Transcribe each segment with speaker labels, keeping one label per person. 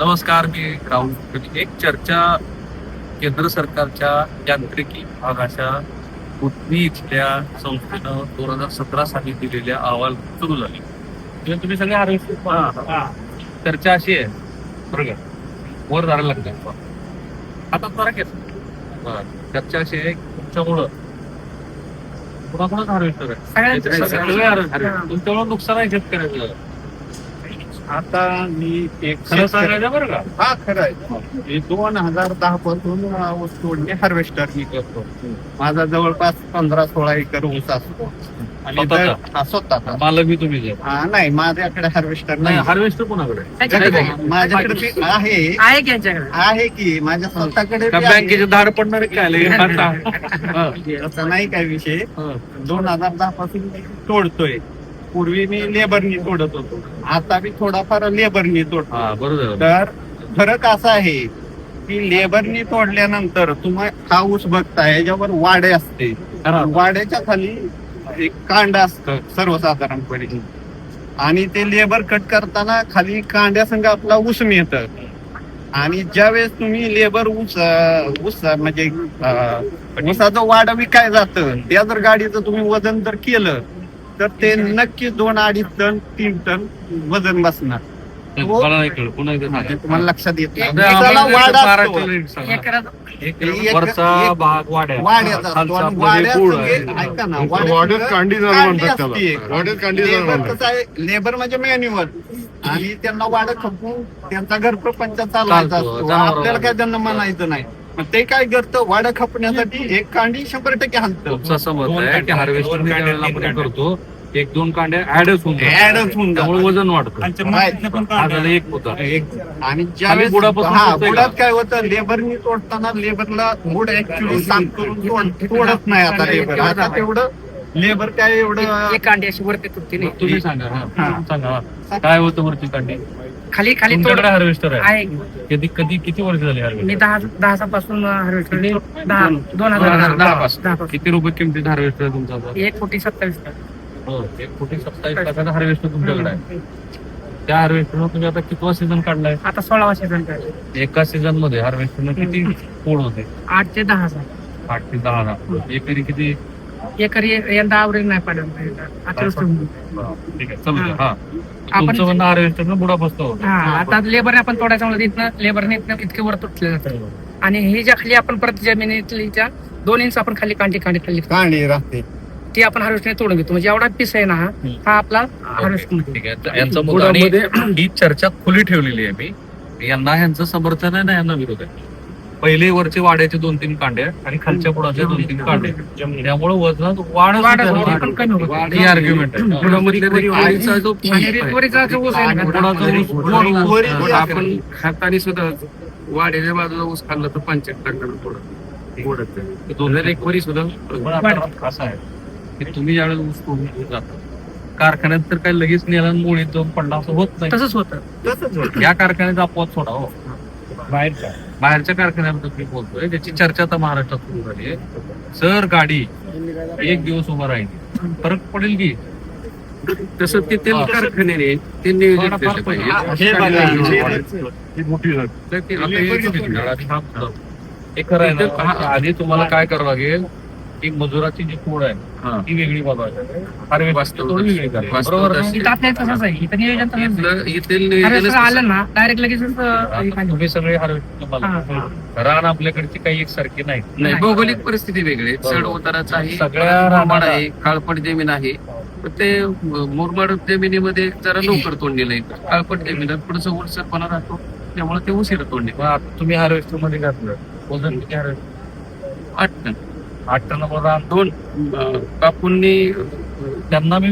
Speaker 1: नमस्कार मी राहुल. एक चर्चा केंद्र सरकारच्या यांत्रिकी विभागाच्या पुतणी इथल्या संस्थेनं दोन हजार सतरा साली दिलेल्या अहवाल सुरू झाली. तेव्हा तुम्ही सगळे हार्वेस्ट चर्चा अशी आहे. बरं का वर जायला लागतं आता फरक आहे. चर्चा अशी आहे तुमच्यामुळं कुणाकुणाच हार्वेस्टर आहे? सगळे. तुमच्यामुळं नुकसान आहे शेतकऱ्याचं.
Speaker 2: आता मी एक
Speaker 1: खरं सांगायचं बरं का?
Speaker 2: हा खरं आहे. मी दोन हजार दहा पासून ऊस तोडणी हार्वेस्टर मी करतो. माझा जवळपास पंधरा सोळा एकर ऊस असतो. आणि? दर- हा, स्वतःचा.
Speaker 1: मी तुम्ही
Speaker 2: हा नाही माझ्याकडे हार्वेस्टर
Speaker 1: नाही
Speaker 2: नाही.
Speaker 1: हार्वेस्टर कोणाकडे? आहे?
Speaker 2: माझ्याकडे माझ्याकडे बी आहे.
Speaker 3: आहे की यांच्याकडे?
Speaker 2: आहे की. माझ्या स्वतःकडे
Speaker 1: का
Speaker 2: बी आहे.
Speaker 1: बँकेचे धाड पडणार आहे काय? हा.
Speaker 2: असा नाही काय विषय.
Speaker 1: हा.
Speaker 2: दोन हजार दहा पासून मी तोडतोय. पूर्वी मी लेबरनी तोडत होतो. आता बी थोडाफार लेबरनी तोडतो.
Speaker 1: बरोबर
Speaker 2: तर फरक असा आहे की लेबरनी तोडल्यानंतर तुम्ही हा ऊस बघताय याच्यावर वाडे असते. वाड्याच्या खाली एक कांड असतं सर्वसाधारणपणे. आणि ते लेबर कट करताना खाली कांड्यासंग आपला ऊस मिळत. आणि ज्यावेळेस तुम्ही लेबर ऊस अं, ऊस अं, म्हणजे अं, ऊसाचं वाड विकाय जातं त्या जर गाडीचं तुम्ही वजन जर केलं तर ते नक्की दोन अडीच टन तीन टन वजन बसणार
Speaker 1: मला नाही कळलं पुन्हा एकदा सांगा.
Speaker 2: तुम्हाला लक्षात येत नाही.
Speaker 1: सांगा. एक
Speaker 2: एक-
Speaker 1: वरचा
Speaker 2: एक-
Speaker 1: भाग वाड्या
Speaker 2: असतो
Speaker 1: खालचा हे आहे.
Speaker 2: ऐका ना
Speaker 4: वाड्यात
Speaker 2: वाड्यात
Speaker 4: कांडी जाणं
Speaker 2: कांडी
Speaker 4: म्हणतात त्याला.
Speaker 2: असते.
Speaker 4: वाड्यात कांडी जाणं
Speaker 2: लेबर
Speaker 4: म्हणतात.
Speaker 2: कसं आहे लेबर म्हणजे मॅन्युअल आणि त्यांना वाड खपून त्यांचा घरप्रपंच चालवायचा
Speaker 1: चालतो,
Speaker 2: असतो
Speaker 1: जनावरं.
Speaker 2: आपल्याला काय त्यांना म्हणायचं नाही मग ते काय करतं? वाड खपण्यासाठी एक कांडी शंभर टक्के
Speaker 1: तुमचं असं मत आहे की हार्वेस्टर आपण करतो. एक दोन कांड्या ऍडच होऊन जातात.
Speaker 2: ऍडच होऊन
Speaker 1: त्यामुळे. वजन वाढतं. हा झाला एक होता.
Speaker 2: एक आणि ज्यावेळेस
Speaker 1: बुडापासून
Speaker 2: हा बुडात? काय होतं? लेबरनी तोडताना लेबरला बुड ऍक्च्युली साफ करून तोड- तोडत नाही आता लेबर. आता तेवढं लेबर काय एवढं
Speaker 3: एक कांडी अशी वरती तुटती नाही.
Speaker 1: तुम्ही सांगा हा.
Speaker 2: हा.
Speaker 1: सांगा हा. काय होतं वरची कांडी?
Speaker 3: खाली खाली तोड
Speaker 1: तुमच्याकडे हार्वेस्टर आहे.
Speaker 3: आहे.
Speaker 1: कधी कधी किती वर्ष झाली
Speaker 3: मी
Speaker 1: हार्वेस्टर
Speaker 3: दहा दहा पासून हार्वेस्ट दहा दोन हजार दहा
Speaker 1: दहा पासून.
Speaker 3: दहा पासून
Speaker 1: किती रुपये किमतीत हार्वेस्टर आहे तुमचा आता?
Speaker 3: एक कोटी सत्तावीस लाख.
Speaker 1: हो एक कोटी सत्तावीस लाखाचा हार्वेस्टर तुमच्याकडे आहे. त्या हार्वेस्टर तुम्ही आता कितवा सीझन काढलाय?
Speaker 3: आता सोळावा सीझन
Speaker 1: एका सीझनमध्ये हार्वेस्टर किती पोड होते?
Speaker 3: आठ ते दहा हजार.
Speaker 1: आठ ते दहा लाख एकरी किती?
Speaker 3: एकरी यंदा आवरेज नाही पाडलं अठरा
Speaker 1: ठीक आहे. समजा हा.
Speaker 3: आपण-
Speaker 1: तुमचं म्हणणं हार्वेस्टर बुडा बसतो
Speaker 3: हा आता लेबर आपण तोडायचं म्हणलं तिथनं लेबरने इथनं इतके वर तुटले जातं आणि ही ज्या खाली आपण परत जमिनीतल्या दोन इंच आपण खाली कांडी कांडी खाली
Speaker 2: कांडी राहते.
Speaker 3: ती आपण हार्वेस्टने तोडून घेतो. म्हणजे एवढा पीस आहे ना हा, हा आपला हार्वेस्ट
Speaker 1: ठीक आहे. तर यांचा मुद्दा आणि ही चर्चा खुली ठेवलेली आहे मी. यांना यांचं समर्थन आहे ना यांना विरोध आहे. पहिले वरचे वाड्याचे दोन तीन कांडे आणि खालच्या बुडाचे दोन तीन कांडे त्यामुळे वजनात वाढ
Speaker 3: वाढ होते, पण कमी होते.
Speaker 1: ही आर्ग्युमेंट आहे.
Speaker 5: आपण खातानी सुद्धा वाढेच्या बाजूला ऊस खाल्लं तर पंच्याहत्तर टक्का थोडं.
Speaker 1: दोन
Speaker 5: जर एक वरी सुद्धा
Speaker 1: असं आहे. की तुम्ही ज्यावेळेस ऊस तोडून जाता कारखान्यात तर काही लगेच नेला मुळीत जाऊन पडला असं होत नाही.
Speaker 3: तसंच होतं
Speaker 2: तसंच होतं.
Speaker 1: या कारखान्याचा अपवाद सोडा हो.
Speaker 2: बाहेरच्या.
Speaker 1: बाहेरच्या कारखान्याबद्दल मी बोलतोय ज्याची चर्चा आता महाराष्ट्रात सुरू झाली आहे. सर गाडी एक दिवस उभा राहील. फरक पडेल की?
Speaker 5: तसं ते तेल. कारखान्याने ते नियोजन केलं पाहिजे.
Speaker 2: हे
Speaker 4: ही
Speaker 5: हे.
Speaker 1: हे खरं आहे आधी तुम्हाला काय करावं लागेल? की मजुराची जी कोड आहे
Speaker 5: हा.
Speaker 1: ती वेगळी बनवायची हार्वेस्ट
Speaker 5: वास्तव
Speaker 1: तोड वेगळी करायची.
Speaker 5: वास्तव
Speaker 1: बरोबर ना?
Speaker 5: तशी.
Speaker 3: इथं आपल्या तसंच आहे. इथं नियोजन तसंच आहे.
Speaker 5: इथलं- हे तेल
Speaker 3: हार्वेस्टर
Speaker 5: नियोजनच
Speaker 3: आलं ना? डायरेक्ट लगेच हे
Speaker 1: आता. तुम्ही सगळे हार्वेस्ट रान आपल्याकडची काही एक सारखी नाही.
Speaker 5: नाही भौगोलिक परिस्थिती वेगळी आहे. चढ. उताराचं आहे.
Speaker 1: सगळ्या
Speaker 5: मुरमाड
Speaker 1: रानाला-
Speaker 5: आहे. काळपट जमीन आहे. पण ते मुरमाड जमिनीमध्ये जरा लवकर तोडलेलं आहे काळपट जमिनीत थोडस उलसरपणा राहतो? त्यामुळे ते उशिरा
Speaker 1: मग आता तुम्ही हार्वेस्टरमध्ये घातलं. वजन किती हार्वेस्ट
Speaker 5: आठ टन.
Speaker 1: आठ टन रान
Speaker 5: दोन अं, कापूंनी
Speaker 1: त्यांना मी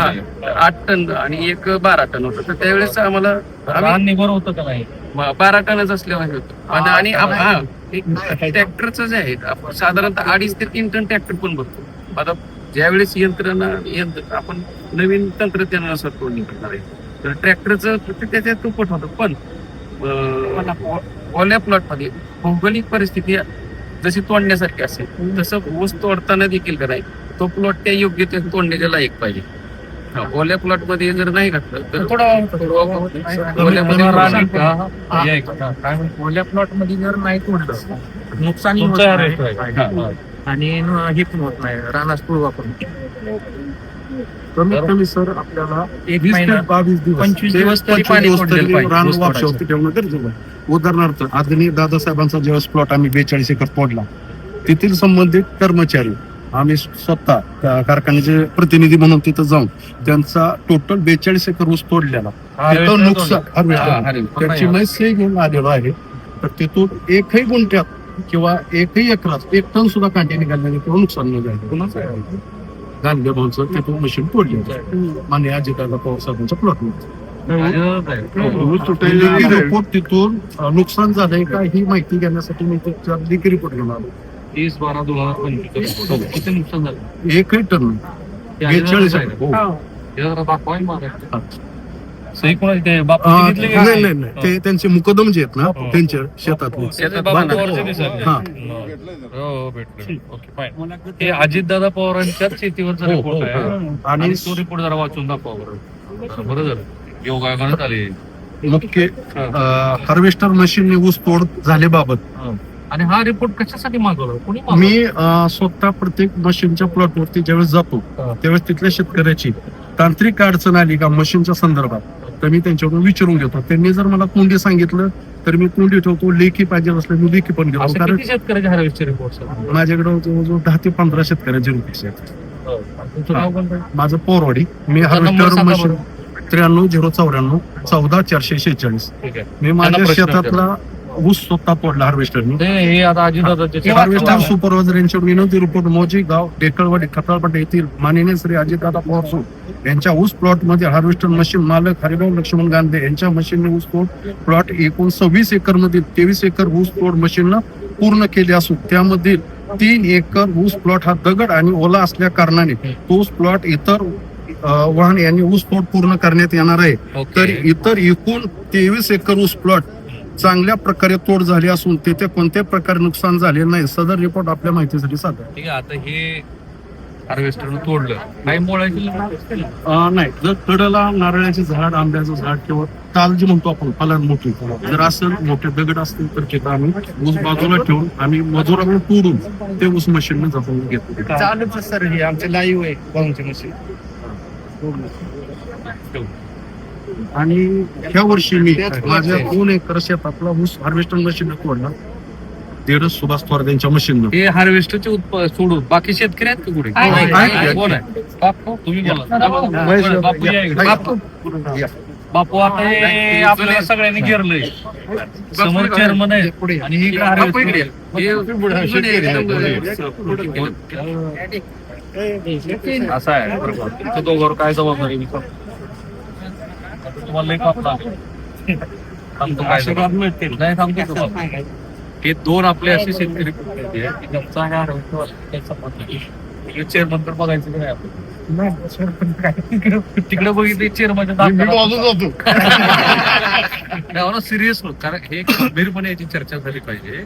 Speaker 5: हा,
Speaker 1: आधी.
Speaker 5: आठ टन आणि एक बारा टन होतं. तर त्यावेळेस आम्हाला
Speaker 1: होतं का नाही?
Speaker 5: बारा टनच असल्यामुळे होतं. आणि- ट्रॅक्टरचं जे आहे आपण साधारणतः अडीच ते तीन टन ट्रॅक्टर पण भरतो. आता ज्यावेळेस यंत्रणा यंत्र आपण नवीन तंत्रज्ञानानुसार तोडणी करणार आहे तर ट्रॅक्टरचं त्याच्यात तुपट होतं. पण ओल्या प्लॉटमध्ये भौगोलिक परिस्थिती जशी तोडण्यासारखी असेल. तसं ऊस तोडताना देखील का नाही तो प्लॉट त्या योग्य ते तोडण्याच्या लायक पाहिजे. ओल्या प्लॉटमध्ये जर नाही घातलं तर हे
Speaker 6: ओल्या प्लॉटमध्ये जर नाही तोडलं नुकसानी. आणि हे पण होत नाही. रानास पुळ वापरून. कमीत कमी सर आपल्याला एक
Speaker 7: वीस ते
Speaker 6: महिना
Speaker 7: बावीस दिवस.
Speaker 6: पंचवीस
Speaker 7: ते
Speaker 6: दिवस तरी
Speaker 7: पंचवीस
Speaker 6: पाणी
Speaker 7: दिवस
Speaker 6: सोडलेलं
Speaker 7: तरी
Speaker 6: पाहिजे,
Speaker 7: रान
Speaker 6: ऊस
Speaker 7: वापशावरती ठेवणं गरजेचं आहे. उदाहरणार्थ आदरणीय दादासाहेबांचा ज्यावेळेस प्लॉट आम्ही बेचाळीस एकर तोडला तेथील संबंधित कर्मचारी आम्ही स्वतः त्या कारखान्याचे प्रतिनिधी म्हणून तिथं जाऊन त्यांचा टोटल बेचाळीस एकर ऊस तोडलेला. तिथं नुकसान
Speaker 5: हा,
Speaker 7: harvester.
Speaker 5: harvester.
Speaker 7: त्याची मैसे घेऊन आलेलो आहे. तर तिथून एकही गुंठ्यात किंवा एकही एकरात एक टन सुद्धा कांटे निघालेले किंवा नुकसान नाही झालं. कुणाचं गांधी भाऊचं तिथून मशीन तोडले मान्य अजितदादा पवार साहेबांच्या प्लॉट रिपोर्ट तिथून नुकसान झालंय का ही माहिती घेण्यासाठी मी त्याचा लेखी रिपोर्ट घेऊन आलो
Speaker 1: तीस बारा दोन हजार पंचवीस किती नुकसान झालं
Speaker 7: एकही टन
Speaker 1: ते
Speaker 7: बेचाळीस
Speaker 1: आहे. जरा दाखवा हे मला. सही कोणाची? ते बाप
Speaker 7: नाही
Speaker 1: गेले?
Speaker 7: नाही नाही ते त्यांचे मुकदम जे आहेत ना त्यांच्या शेतातले
Speaker 1: त्याचे बाबा पवारचे दिसायले.
Speaker 7: हा.
Speaker 1: हो, हो, भेटले. Okay, fine. हे अजितदादा पवारांच्याच शेतीवरचा
Speaker 7: हो,
Speaker 1: रिपोर्ट
Speaker 7: हो,
Speaker 1: आहे.
Speaker 7: हो.
Speaker 1: आणि तो रिपोर्ट जरा वाचून दाखवा बरं. बरं झालं. योगायोगानं आले.
Speaker 7: मुख्य हार्वेस्टर मशीनने ऊस तोड झाल्याबाबत.
Speaker 1: आणि हा रिपोर्ट कशासाठी मागवला?
Speaker 7: मी स्वतः प्रत्येक मशीनच्या प्लॉटवरती ज्यावेळेस जातो त्यावेळेस तिथल्या शेतकऱ्याची तांत्रिक अडचण आली का मशीनच्या संदर्भात? तर मी त्यांच्याकडून विचारून घेतो. त्यांनी जर मला कोंडी सांगितलं तर मी कोंडी ठेवतो लेखी पाहिजे असले मी लेखी पण घेतो. कारण
Speaker 1: हार्वेस्टचे रिपोर्ट
Speaker 7: माझ्याकडे जवळजवळ दहा ते पंधरा शेतकऱ्यांचे रुपये आहेत
Speaker 1: कोणतं?
Speaker 7: माझं पोरवाडी. मी हार्वेस्टर मशीन त्र्याण्णव झिरो चौऱ्याण्णव चौदा चारशे शेहेचाळीस. मी माझ्या शेतातला ऊस स्वतः
Speaker 1: हे आता अजितदादाचे
Speaker 7: हार्वेस्टर सुपरवायझर यांच्यावर विनंती रिपोर्ट मोजी गाव डेकळवाडी खताळपाट येथील माननीय श्री अजितदादा पवार सो यांच्या ऊस प्लॉटमध्ये हार्वेस्टर मशीन मालक हरिभाऊ लक्ष्मण गांधे यांच्या मशीनने ऊस तोड. प्लॉट एकूण सव्वीस एकर मधील तेवीस एकर ऊस तोड मशीननं पूर्ण केले असून त्यामधील तीन एकर ऊस प्लॉट हा दगड आणि ओला असल्या कारणाने तो ऊस प्लॉट इतर वाहन यांनी ऊस तोड पूर्ण करण्यात येणार आहे. तर इतर एकूण तेवीस एकर ऊस प्लॉट चांगल्या प्रकारे तोड झाली असून तेथे कोणत्याही प्रकारे नुकसान झाले नाही. सदर रिपोर्ट आपल्या माहितीसाठी सादर.
Speaker 1: ठीक आहे आता हे हार्वेस्टर तोडलं. काही मोळाची
Speaker 7: अं, नाही. जर कडला नारळाचे झाड आंब्याचं झाड किंवा ताल जी म्हणतो आपण फलन मोठी. जर असेल मोठे दगड असतील तर तिथं आम्ही ऊस बाजूला ठेवून आम्ही मजुराकडे तोडून ते ऊस मशीनने जपून घेतो.
Speaker 2: चालूच आहे सर. हे आमचे लाईव्ह आहे मशीन.
Speaker 7: आणि ह्या वर्षी मी माझ्या दोन एकर शेतातला ऊस हार्वेस्टर मशीन तोडला तेरच सुभाष थोरात यांच्या मशीन
Speaker 1: हे हार्वेस्टरचे उत्पादन सोडून बाकी शेतकरी आहेत का कुठे?
Speaker 2: आहे, आहे,
Speaker 7: आहे, आहे.
Speaker 1: कोण आहे? बापू तुम्ही बोला.
Speaker 7: महेश
Speaker 1: बापू या इकडे.
Speaker 2: बापू.
Speaker 1: बापू. आता हे आपल्याला सगळ्यांनी घेरलंय. समोर चेअरमन आहे आणि हे
Speaker 2: इकडे
Speaker 1: harvester. असं आहे बरोबर तुमच्या दोघांवर काय जबाबदारी तुम्हाला लई पाप लागेल. सांगतो काय जबाबदारी. नाही सांगतो तुम्हाला. हे दोन आपले असे शेतकरी कुटुंब आहेत? की ज्यांचा ह्या harvester काही संबंध नाही. इकडे चेअरमन तर बघायचं की नाही आपण तिकडे बघितले चेअरमनच्या सिरियस कारण हे गंभीरपणे याची चर्चा झाली पाहिजे.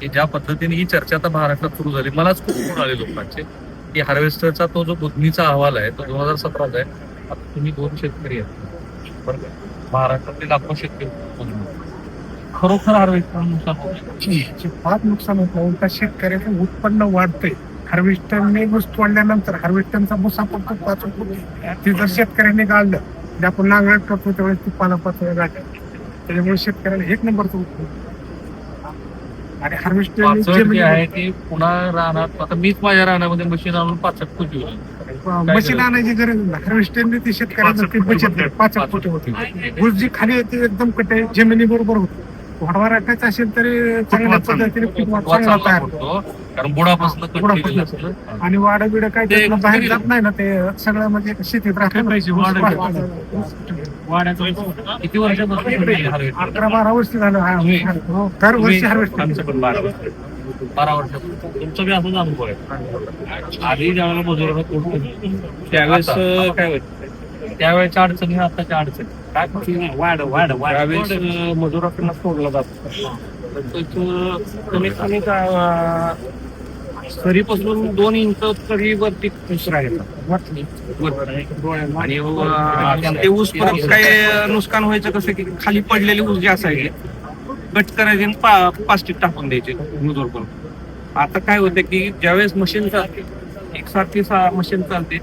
Speaker 1: की ज्या पद्धतीने ही चर्चा आता महाराष्ट्रात सुरू झाली. मलाच खूप फोन आले लोकांचे. की हार्वेस्टरचा तो जो बुधनीचा अहवाल आहे तो दोन हजार सतराचा आहे. आता तुम्ही दोन शेतकरी आहेत. का? महाराष्ट्रातले लाखो शेतकरी. खरोखर हार्वेस्टर नुकसान होतं.
Speaker 6: फार नुकसान होतं उलटा शेतकऱ्याचं उत्पन्न वाढतंय हार्वेस्टरने ऊस तोडल्यानंतर हार्वेस्टरचा भुसा पडतो पाच ते जर शेतकऱ्यांनी गाळलं जे आपण नांगरट करतो त्यावेळेस ती पाचव्या गाठ्या त्याच्यामुळे शेतकऱ्याला एक नंबरचं उत्पन्न आणि हार्वेस्टरने
Speaker 1: पाचट जे आहे ते पुन्हा राहणार आता मीच माझ्या राहण्यामध्ये मशीन आणून पाचट कुठे
Speaker 6: मशीन आणायची गरज नाही. हार्वेस्टरने ते शेतकऱ्यांना ते बचत पाच फुटे होते ऊस जी खाली येते एकदम कटे जमिनी बरोबर होते. वाढवा राखायचं असेल तरी चांगल्या पद्धतीने पीक चांगला तयार होतो.
Speaker 1: कारण बुडापासून.
Speaker 6: आणि वाडा बिड काय बाहेर जात नाही ना ते सगळं म्हणजे शेतीत
Speaker 1: तुम्ही harvest
Speaker 6: अकरा बारा वर्ष झालं दर वर्षी हार्वेस्ट
Speaker 1: बारा वर्ष. तुमचं बी असाच अनुभव आहे. आधी ज्यावेळेला केली, त्यावेळेस काय व्हायचं त्यावेळेच्या अडचणी आताच्या अडचणी. काय फरक?
Speaker 6: वाढ
Speaker 1: मजुराकडनं सोडलं जात.
Speaker 6: कमीत कमी
Speaker 5: सरीपासून दोन इंच तरी वरती. आणि ते ऊस परत काय नुकसान व्हायचं कसं की खाली पडलेले ऊस जे असायचे कट करायचे आणि पा प्लास्टिक टाकून द्यायचे मुजोर करून. आता काय होतं की ज्यावेळेस मशीन चालते एक सारखी सा मशीन चालते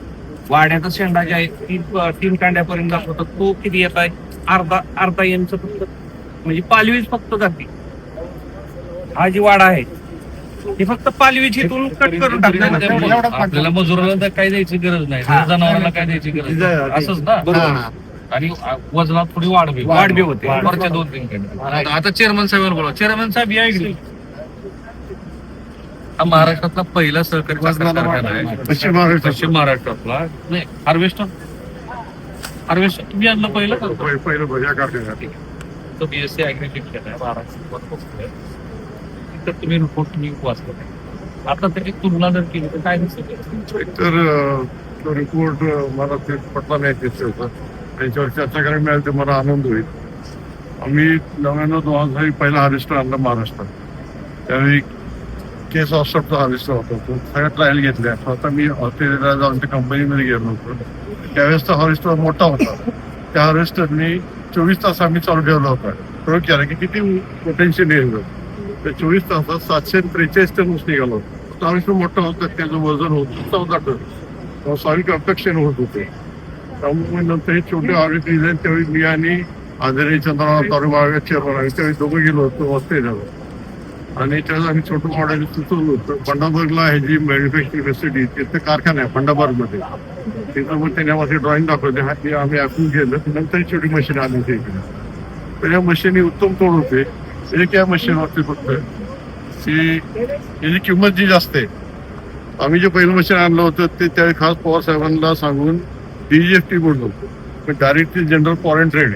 Speaker 5: वाड्याचा शेंडा जे आहे तीन तीन कांड्यापर्यंत जातो तर तो किती येत आहे? अर्धा अर्धा इंच फक्त. म्हणजे पालवीच फक्त जाते. हा जी वाडा आहे ही फक्त पालवीची इथून कट करून टाकतात
Speaker 1: आपल्याला मजुराला काय द्यायची गरज नाही.
Speaker 5: हा.
Speaker 1: जनावरांना काय द्यायची गरज नाही. असंच ना. आणि वजनात थोडी वाढ होईल
Speaker 5: वाढ बी होते.
Speaker 1: वरच्या दोन तीन कडे आता- आता चेअरमन साहेबांना बोला चेअरमन साहेब या इकडे. हा महाराष्ट्रातला पहिला सहकारी कारखाना आहे.
Speaker 4: पश्चिम महाराष्ट्र
Speaker 1: पश्चिम महाराष्ट्रातला. नाही हार्वेस्टर. हार्वेस्टर तुम्ही आणलं पहिलं?
Speaker 4: पहिलं भज्या कारखान्यात.
Speaker 1: तो बीएससी शिक्षण आहे. महाराष्ट्र तर तुम्ही रिपोर्ट तुम्ही वाचला नाही. आता त्याची तुलना जर केली तर काय दिसत?
Speaker 4: तर तो रिपोर्ट मला ते पटला नाही दिसत होता त्याच्यावर चर्चा करायला मिळाली तर मला आनंद होईल. आम्ही नव्याण्णव दोन हजार पहिला हार्वेस्टर आणला महाराष्ट्रात. त्यावेळी केस ऑस्टॉपचा हार्वेस्टर होता तो. सगळ्या ट्रायल घेतल्या. आता मी ऑस्ट्रेलियाला जाऊन त्या कंपनीमध्ये गेलो होतो. त्यावेळेस हार्वेस्टर मोठा होता. त्या हार्वेस्टरनी चोवीस तास आम्ही चालू ठेवला होता. प्रयोग केला की किती पोटेन्शियल येईल त्या चोवीस तासात सातशे त्रेचाळीस टन ऊस निघाला होता. हार्वेस्टर मोठा होता. त्याचं वजन होतं चौदा टन. सॉईल कम्पॅक्शन होत होते. त्यामुळे नंतर हे छोटे हार्वेस्ट दिले त्यावेळी मी आणि आदरणीय चंद्रनाथ तारुबाग चेअरमन आहे त्यावेळी दोघं गेलो होतो ऑस्ट्रेलियाला आणि त्यावेळेस आम्ही छोटं मॉडेल सुचवलं होतं. पंडाबर्गला हे जी मॅन्युफॅक्चरिंग फॅसिलिटी तिथे कारखाना आहे पंडाबर्गमध्ये तिथं मग त्यांनी आम्हाला ड्रॉइंग दाखवले. हा ते आम्ही ऐकून गेलं नंतर ही छोटी मशीन आली होती इकडे तर या मशीनी उत्तम तोड होते. एक या मशीनवरती फक्त की याची किंमत जी जास्त आहे. आम्ही जे पहिलं मशीन आणलं होतं ते त्यावेळी खास पवार साहेबांना सांगून डीजीएफटी बोललो पण डायरेक्टली जनरल फॉरेन ट्रेड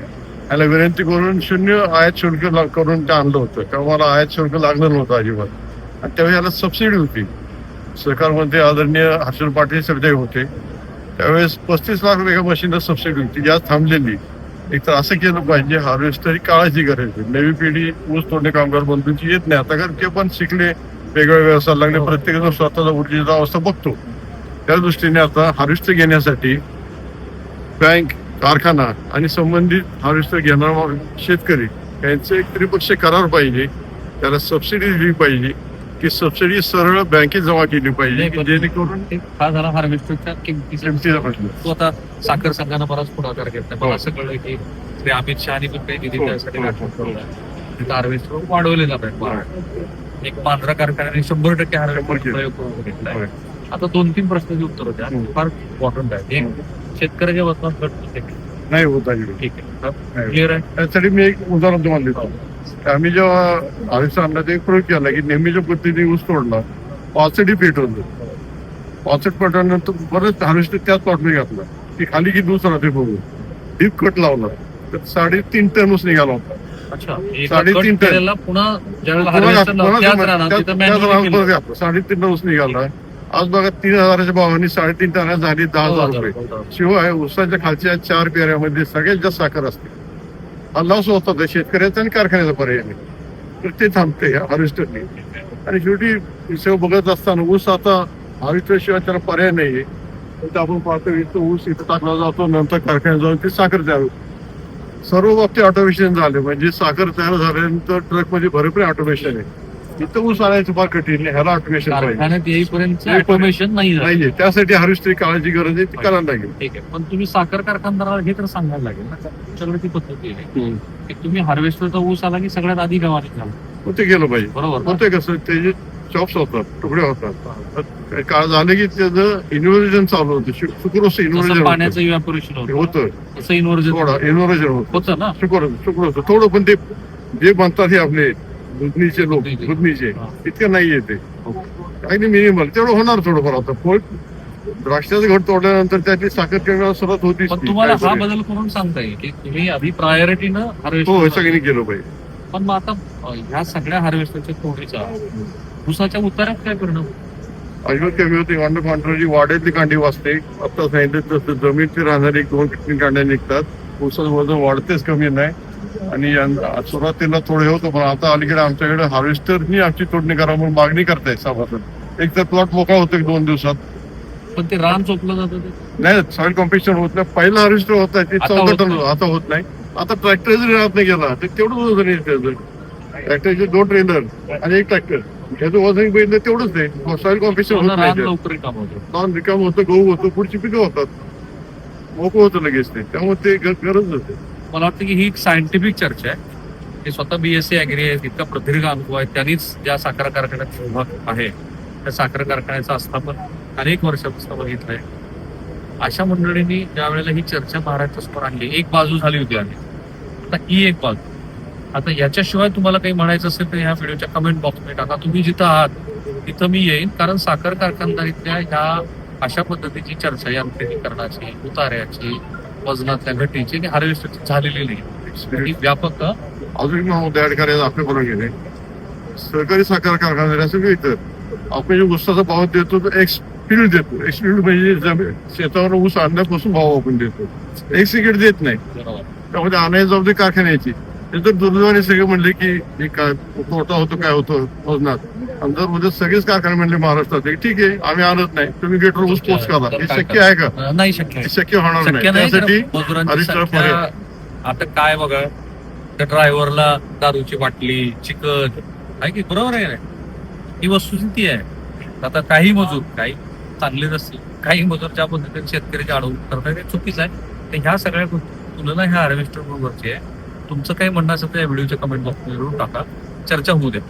Speaker 4: याला विनंती करून शून्य आयात शुल्क करून ते आणलं होतं. तेव्हा मला आयात शुल्क लागलं नव्हतं अजिबात. आणि त्यावेळी याला सबसिडी होती. सरकारमध्ये आदरणीय हर्षल पाटील सरदेव होते त्यावेळेस पस्तीस लाख रुपये मशीनला सबसिडी होती. ज्यात थांबलेली. एक तर असं केलं पाहिजे हार्वेस्टर ही काळाची गरज आहे. नवी पिढी ऊस तोडणे कामगार बंधूंची येत नाही. आता कारण ते पण शिकले वेगवेगळ्या व्यवसाय लागले. प्रत्येकाचा स्वतःचा ऊर्जेचा अवस्था बघतो. त्या दृष्टीने आता हार्वेस्टर घेण्यासाठी बँक कारखाना आणि संबंधित हार्वेस्टर घेणारा शेतकरी यांचे एक त्रिपक्षीय करार पाहिजे. त्याला सबसिडी दिली पाहिजे. की सबसिडी सरळ बँकेत जमा केली पाहिजे जेणेकरून
Speaker 1: हा झाला हार्वेस्टरच्या किमतीचा
Speaker 4: किमतीचा प्रश्न.
Speaker 1: तो आता साखर संघानं बराच पुढाकार घेतला. मला असं कळलं की श्री अमित शहानी पण काही निधी
Speaker 4: हो,
Speaker 1: त्यासाठी
Speaker 4: हो, हो.
Speaker 1: हार्वेस्टर वाढवले जात आहेत एक पांढरा कारखान्याने शंभर टक्के हार्वेस्टर. प्रयोग करून घेतलाय
Speaker 4: होय.
Speaker 1: आता दोन तीन प्रश्नाची उत्तर
Speaker 4: हम्म.
Speaker 1: फार इम्पॉर्टंट एक शेतकऱ्याच्या वतनात घट होते?
Speaker 4: नाही होत अजिबात
Speaker 1: ठीक आहे.
Speaker 4: नाही.
Speaker 1: क्लिअर आहे?
Speaker 4: त्यासाठी मी एक उदाहरण तुम्हाला देतो. आम्ही जेव्हा हार्वेस्टर आणला ते एक प्रयोग केला की नेहमीच्या पद्धतीने ऊस तोडला पाचडी पेटवलं पाचट पेटवल्यानंतर परत हार्वेस्टर त्याच प्लॉटमध्ये घातला. की खाली की दुसरा ते बघू. डीप कट लावला. तर साडेतीन टन ऊस निघाला होता.
Speaker 1: अच्छा. एका
Speaker 4: साडेतीन
Speaker 1: कट
Speaker 4: टन.
Speaker 1: केलेला पुन्हा ज्यावेळेला
Speaker 4: पुन्हा
Speaker 1: हार्वेस्टर
Speaker 4: घात- पुन्हा
Speaker 1: त्याच
Speaker 4: जमा-
Speaker 1: राहणार
Speaker 4: त्याच-
Speaker 1: तिथं
Speaker 4: त्याच
Speaker 1: manually
Speaker 4: रानात
Speaker 1: केलं.
Speaker 4: परत घातला. साडेतीन टन ऊस निघाला. आज बघा तीन हजाराच्या भावाने साडेतीन टनात झाली दहा
Speaker 1: हो,
Speaker 4: हजार रुपये. शिवाय ऊसाच्या खालच्या चार पेऱ्यामध्ये सगळ्यात जास्त साखर असते. हा लॉस होता शेतकऱ्याचा आणि कारखान्याचा पर्याय नाही. तर ते थांबते हार्वेस्टरने आणि शेवटी सेव बघत असताना ऊस आता हार्वेस्टर शिवाय त्याला पर्याय नाहीये. तर आपण पाहतो इथं ऊस इथं टाकला जातो नंतर कारखान्यात जाऊन ती साखर तयार होते. सर्व बाबतीत ऑटोमेशन झाले. म्हणजे साखर तयार झाल्यानंतर ट्रकमध्ये भरपूर ऑटोमेशन आहे. इथं ऊस आणायचं आहे ह्याला ऑटोमेशन पाहिजे.
Speaker 1: कारखान्यात येईपर्यंत
Speaker 4: येईपर्यंत
Speaker 1: ऑटोमेशन नाही झालं.
Speaker 4: नाहीये. त्यासाठी हार्वेस्टरी काळाची गरज आहे ती करायला लागेल.
Speaker 1: ठीक आहे. पण तुम्ही साखर कारखानदाराला हे तर सांगायला लागेल ना. तुमच्याकडे ती पद्धती आहे. की तुम्ही हार्वेस्टरचा ऊस आला की सगळ्यात आधी गव्हाणी झाला.
Speaker 4: मग ते गेलं पाहिजे.
Speaker 1: बरोबर ना?
Speaker 4: होते कसं त्याचे चॉप्स होतात तुकडे होतात. तर काळ झाले की त्याचं इन्व्हर्जन चालू होतं. शु- सुक्रोस
Speaker 1: जसं
Speaker 4: इन्व्हर्जन
Speaker 1: पाण्याचं इव्हॅपोरेशन होतं.
Speaker 4: होतं.
Speaker 1: तसं इन्व्हर्जन
Speaker 4: थोडं इन्व्हर्जन होतं.
Speaker 1: होतं ना?
Speaker 4: शुक्र शुक्र होतं थोडं पण ते जे म्हणतात हे आपले दुधनीचे लोक
Speaker 1: दुधनीचे.
Speaker 4: इतके नाही येते अगदी मिनिमल तेवढं होणार थोडंफार आता. फळ द्राक्षाचं घट तोडल्यानंतर त्याची साखर कमी सुरुवात होतीच
Speaker 1: पण. तुम्हाला हा. बदल करून सांगता येईल की तुम्ही आधी प्रायोरिटीनं
Speaker 4: हो हे सगळ्यांनी केलं पाहिजे.
Speaker 1: पण मग आता ह्या सगळ्या हार्वेस्टरच्या तोडीचा ऊसाच्या उतारात काय परिणाम?
Speaker 4: अजिबात कमी होते अंडर कॉन्ट्रोलची वाड्यातली कांडी वाचते. आता सांगितलं तसं जमीनची राहणारी दोन तीन कांड्या निघतात. ऊसाचं वजन वाढतेच कमी नाही. आणि सुरुवातीला थोडे होतं पण आता अलीकडे आमच्याकडे हार्वेस्टरनी आमची तोडणी करा म्हणून मागणी करतायत सभासद. एक तर प्लॉट मोका होतो दोन दिवसात.
Speaker 1: पण ते रान चोपलं जातं ते?
Speaker 4: नाही सॉइल कॉम्पिटिशन होत नाही. पहिला हार्वेस्टर होता ते
Speaker 1: आता
Speaker 4: चौदा
Speaker 1: होत
Speaker 4: टन
Speaker 1: नाही.
Speaker 4: आता होत नाही. आता ट्रॅक्टर जरी राहत नाही गेला तर तेवढंच वजन ट्रॅक्टरचे दोन ट्रेलर आणि एक ट्रॅक्टर ह्याचं वजन बघितलं तेवढंच आहे सॉइल कॉम्पिटिशन होत नाही नॉन रिकाम होतं. गहू होतं पुढची पिकं होतात. मोकळं होतं लगेच ते. त्यामुळे ते गरज होते.
Speaker 1: मला वाटतं की ही एक सायंटिफिक चर्चा आहे. ते स्वतः बी एस सी ॲग्री आहे इतका प्रदीर्घ अनुभव आहे. त्यांनीच ज्या साखर कारखान्यात उभा आहे त्या साखर कारखान्याचं आस्थापन अनेक वर्षापासून बघितलंय. अशा मंडळींनी ज्या वेळेला ही चर्चा महाराष्ट्रासमोर आणली एक बाजू झाली होती आम्ही आता ही एक बाजू. आता याच्याशिवाय तुम्हाला काही म्हणायचं असेल तर ह्या व्हिडिओच्या कमेंट बॉक्समध्ये टाका. तुम्ही जिथं आहात तिथं मी येईन. कारण साखर कारखानदारीतल्या ह्या अशा पद्धतीची चर्चा यांत्रिकीकरणाची उतार्याची वजनातल्या घटीची आणि हार्वेस्टची झालेली नाही. ही व्यापक
Speaker 4: अजून एक मुद्दा ऍड करायचा आपल्या बरोबर गेले? सहकारी साखर कारखाना असं तर आपण जे ऊसाचा भाव देतो तो एक्सपिरियड देतो. एक्सपिरियड म्हणजे जमीन शेतावर ऊस आणण्यापासून भाव आपण देतो. एक्सिक्यूट देत नाही. त्यामध्ये आणायची जबाबदारी कारखान्याची. ते तर दुर्दैवाने सगळे म्हणले की हे काय तोटा होतो काय होतं वजनात आणि जर उद्या सगळेच कारखाने म्हणले महाराष्ट्रात ठीक आहे आम्ही आणत नाही तुम्ही गेटवर ऊस पोच करा. हे शक्य आहे का?
Speaker 1: नाही शक्य
Speaker 4: हे शक्य होणार नाही. त्यासाठी
Speaker 1: आता काय बघा त्या ड्रायव्हरला दारूची बाटली चिकन आहे की बरोबर आहे ना ही वस्तुस्थिती आहे. आता काही मजूर काही चांगले नसतील काही मजूर ज्या पद्धतीने शेतकऱ्याची अडवणूक करतात ते चुकीचं आहे. तर ह्या सगळ्या गोष्टी तुलना ह्या हार्वेस्टर बरोबरची आहे तुमचं काही म्हणणं असेल तर या व्हिडिओच्या कमेंट बॉक्समध्ये टाका. चर्चा होऊ द्या.